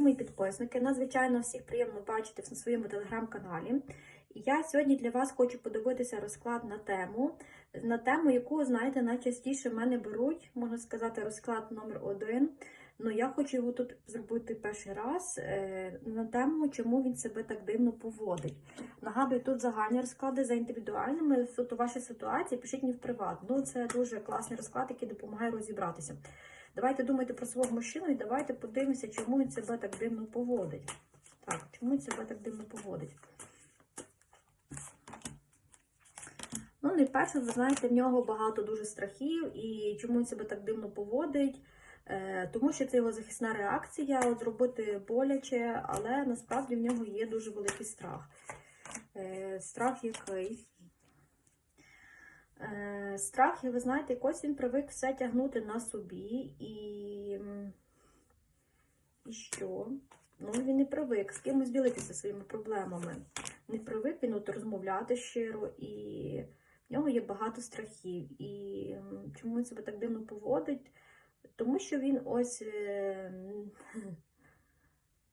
мої підписники. Надзвичайно всіх приємно бачити на своєму телеграм-каналі. Я сьогодні для вас хочу подивитися розклад на тему, на тему, яку, знаєте, найчастіше в мене беруть, можна сказати, розклад номер один. Ну, я хочу його тут зробити перший раз е, на тему, чому він себе так дивно поводить. Нагадую, тут загальні розклади за індивідуальними, суто ваші ситуації, пишіть мені в приват. Ну, це дуже класний розклад, який допомагає розібратися. Давайте думайте про свого мужчину і давайте подивимося, чому він себе так дивно поводить. Так, чому він себе так дивно поводить? Ну, найперше, ви знаєте, в нього багато дуже страхів, і чому він себе так дивно поводить. Е, Тому що це його захисна реакція, от зробити боляче, але насправді в нього є дуже великий страх. Е, Страх який? Е, Страх, і ви знаєте, якось він привик все тягнути на собі і. І що? Ну, він не привик з кимось ділитися своїми проблемами. Не привик він от розмовляти щиро, і в нього є багато страхів. І чому він себе так дивно поводить? Тому що він ось е,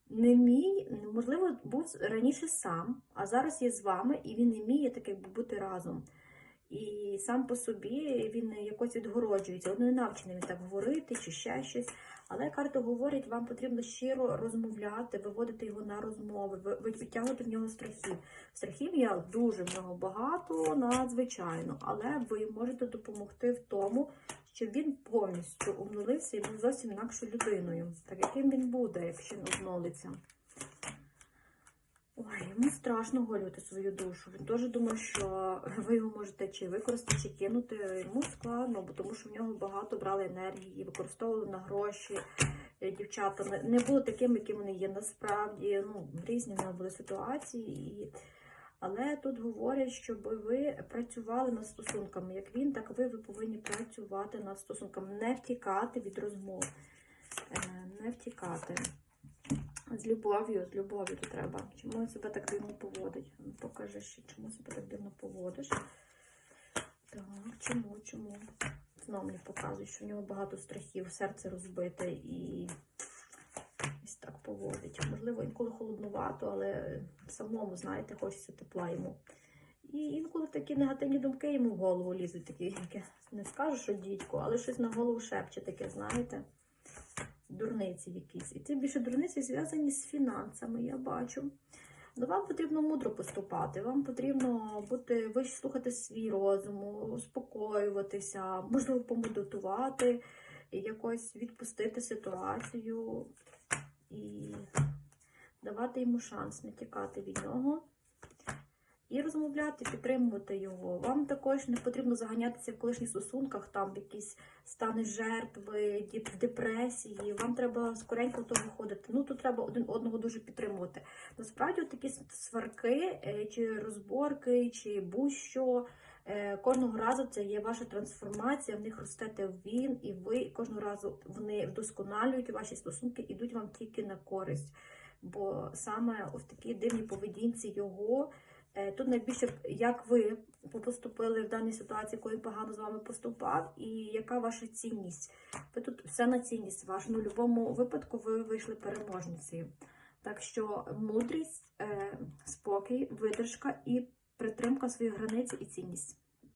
не мій, можливо, був раніше сам, а зараз є з вами, і він не вміє так якби бути разом. І сам по собі він якось відгороджується. От не навчений він так говорити чи ще щось. Але карта говорить, вам потрібно щиро розмовляти, виводити його на розмови, ви- ви- витягувати в нього страхів. Страхів є дуже в нього багато, надзвичайно, але ви можете допомогти в тому, щоб він повністю обнулився і був зовсім інакшою людиною. Так яким він буде, якщо не обнулиться? Ой, йому страшно голювати свою душу. Він теж думає, що ви його можете чи використати, чи кинути. Йому складно, бо тому що в нього багато брали енергії, використовували на гроші. Е, Дівчата не- були такими, якими вони є насправді. Ну, різні в нього були ситуації. І... Але тут говорять, щоб ви працювали над стосунками. Як він, так ви, ви повинні працювати над стосунками, не втікати від розмов, Е, не втікати. З любов'ю, з любов'ю то треба. Чому себе так дивно поводить? Ну, Покажи ще, чому себе так дивно поводиш. Так, чому, чому? Знову мені показує, що в нього багато страхів, серце розбите і ось так поводить. Можливо, інколи холоднувато, але самому, знаєте, хочеться тепла йому. І інколи такі негативні думки йому в голову лізуть, такі, яке не скажу, що дідько, але щось на голову шепче таке, знаєте дурниці якісь. І ці більше дурниці зв'язані з фінансами, я бачу. Ну, вам потрібно мудро поступати, вам потрібно бути, ви слухати свій розум, успокоюватися, можливо, помедитувати, якось відпустити ситуацію і давати йому шанс не тікати від нього. І розмовляти, підтримувати його. Вам також не потрібно заганятися в колишніх стосунках, там якісь стани жертви, депресії. Вам треба скоренько того виходити. Ну тут треба один одного дуже підтримувати. Насправді, такі сварки, е, чи розборки, чи будь-що. е, Кожного разу це є ваша трансформація, в них ростете він і ви, кожного разу вони вдосконалюють ваші стосунки, ідуть вам тільки на користь. Бо саме в такій дивній поведінці його Тут найбільше, як ви поступили в даній ситуації, коли погано з вами поступав, і яка ваша цінність. Ви тут все на цінність вашу. Ну, в будь-якому випадку ви вийшли переможницею. Так що мудрість, е, спокій, видержка і притримка своїх границь і цінність.